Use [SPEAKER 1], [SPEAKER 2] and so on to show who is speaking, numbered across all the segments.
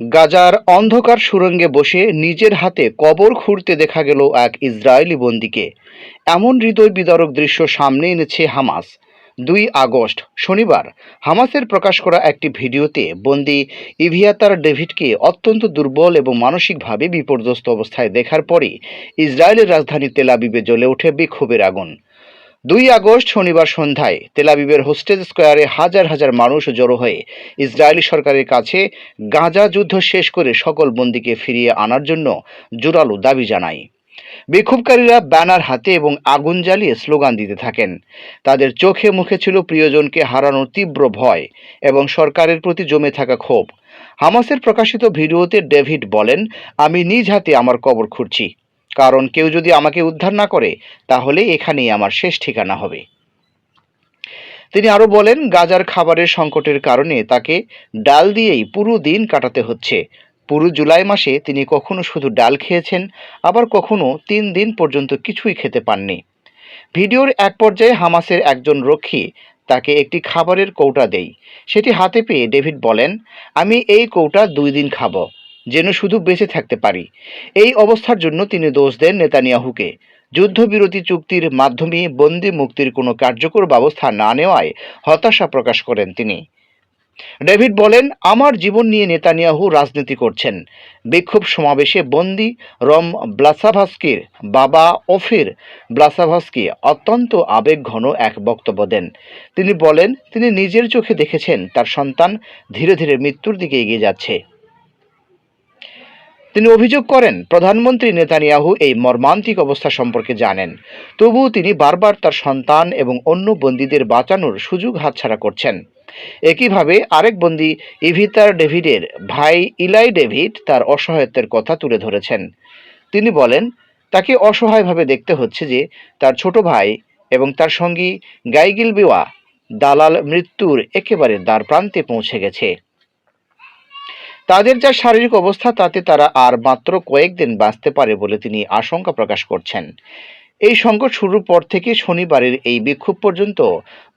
[SPEAKER 1] গাজার অন্ধকার সুরঙ্গে বসে নিজের হাতে কবর খুঁড়তে দেখা গেল এক ইসরায়েলি বন্দিকে। এমন হৃদয় বিদারক দৃশ্য সামনে এনেছে হামাস। দুই আগস্ট, শনিবার, হামাসের প্রকাশ করা একটি ভিডিওতে বন্দি ইভিয়াতার ডেভিডকে অত্যন্ত দুর্বল এবং মানসিকভাবে বিপর্যস্ত অবস্থায় দেখার পরই ইসরায়েলের রাজধানী তেলাবিবে জ্বলে ওঠে বিক্ষোভের আগুন। দুই আগস্ট শনিবার সন্ধ্যায় তেলাবিবের হোস্টেজ স্কোয়ারে হাজার হাজার মানুষ জড়ো হয়ে ইসরায়েলি সরকারের কাছে গাজা যুদ্ধ শেষ করে সকল বন্দীকে ফিরিয়ে আনার জন্য জোরালো দাবি জানায়। বিক্ষোভকারীরা ব্যানার হাতে এবং আগুন জ্বালিয়ে স্লোগান দিতে থাকেন। তাদের চোখে মুখে ছিল প্রিয়জনকে হারানোর তীব্র ভয় এবং সরকারের প্রতি জমে থাকা ক্ষোভ। হামাসের প্রকাশিত ভিডিওতে ডেভিড বলেন, আমি নিজ হাতে আমার কবর খুঁড়ছি। কারণ কেউ যদি আমাকে উদ্ধার না করে তাহলে এখানেই আমার শেষ ঠিকানা হবে। তিনি আরও বলেন, গাজার খাবারের সংকটের কারণে তাকে ডাল দিয়েই পুরো দিন কাটাতে হচ্ছে। পুরো জুলাই মাসে তিনি কখনো শুধু ডাল খেয়েছেন, আবার কখনো তিন দিন পর্যন্ত কিছুই খেতে পাননি। ভিডিওর এক পর্যায়ে হামাসের একজন রক্ষী তাকে একটি খাবারের কৌটা দেই সেটি হাতে পেয়ে ডেভিড বলেন, আমি এই কৌটা দুই দিন খাব। যেন শুধু বেঁচে থাকতে পারি। এই অবস্থার জন্য তিনি দোষ দেন নেতানিয়াহুকে। যুদ্ধবিরতি চুক্তির মাধ্যমে বন্দি মুক্তির কোনো কার্যকর ব্যবস্থা না নেওয়ায় হতাশা প্রকাশ করেন তিনি। ডেভিড বলেন, আমার জীবন নিয়ে নেতানিয়াহু রাজনীতি করছেন। বিক্ষোভ সমাবেশে বন্দি রম ব্লাসাভাস্কির বাবা অফির ব্লাসাভাস্কি অত্যন্ত আবেগঘন এক বক্তব্য দেন। তিনি বলেন, তিনি নিজের চোখে দেখেছেন, তার সন্তান ধীরে ধীরে মৃত্যুর দিকে এগিয়ে যাচ্ছে। তিনি অভিযোগ করেন, প্রধানমন্ত্রী নেতানিয়াহু এই মর্মান্তিক অবস্থা সম্পর্কে জানেন। তবুও তিনি বারবার তার সন্তান এবং অন্য বন্দীদের বাঁচানোর সুযোগ হাতছাড়া করছেন। একইভাবে আরেক বন্দী ইভিতার ডেভিডের ভাই ইলাই ডেভিড তার অসহায়ত্বের কথা তুলে ধরেছেন। তিনি বলেন, তাকে অসহায়ভাবে দেখতে হচ্ছে যে তার ছোট ভাই এবং তার সঙ্গী গাইগিল বিওয়া দালাল মৃত্যুর একেবারে দ্বার প্রান্তে পৌঁছে গেছে। তাদের যা শারীরিক অবস্থা, তাতে তারা আর মাত্র কয়েকদিন বাঁচতে পারে বলে তিনি আশঙ্কা প্রকাশ করছেন। এই সংকট শুরুর পর থেকে শনিবারের এই বিক্ষোভ পর্যন্ত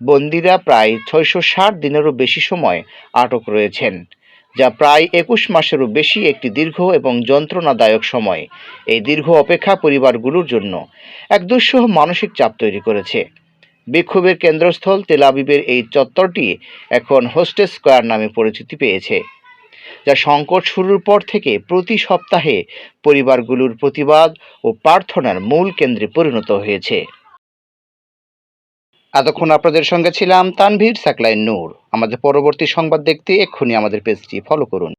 [SPEAKER 1] বন্দীরা প্রায় ছয়শো ষাট দিনেরও বেশি সময় আটক রয়েছেন, যা প্রায় একুশ মাসেরও বেশি একটি দীর্ঘ এবং যন্ত্রণাদায়ক সময়। এই দীর্ঘ অপেক্ষা পরিবারগুলোর জন্য এক দুঃসহ মানসিক চাপ তৈরি করেছে। বিক্ষোভের কেন্দ্রস্থল তেলাবিবের এই চত্বরটি এখন হোস্টেস স্কোয়ার নামে পরিচিতি পেয়েছে। যা সংকট শুরুর পর থেকে প্রতি সপ্তাহে পরিবারগুলোর প্রতিবাদ ও প্রার্থনার মূল কেন্দ্রে পরিণত হয়েছে। এতক্ষণ আপনাদের সঙ্গে ছিলাম তানভীর, সাকলাইন নূর। আমাদের পরবর্তী সংবাদ দেখতে এক্ষুনি আমাদের পেজটি ফলো করুন।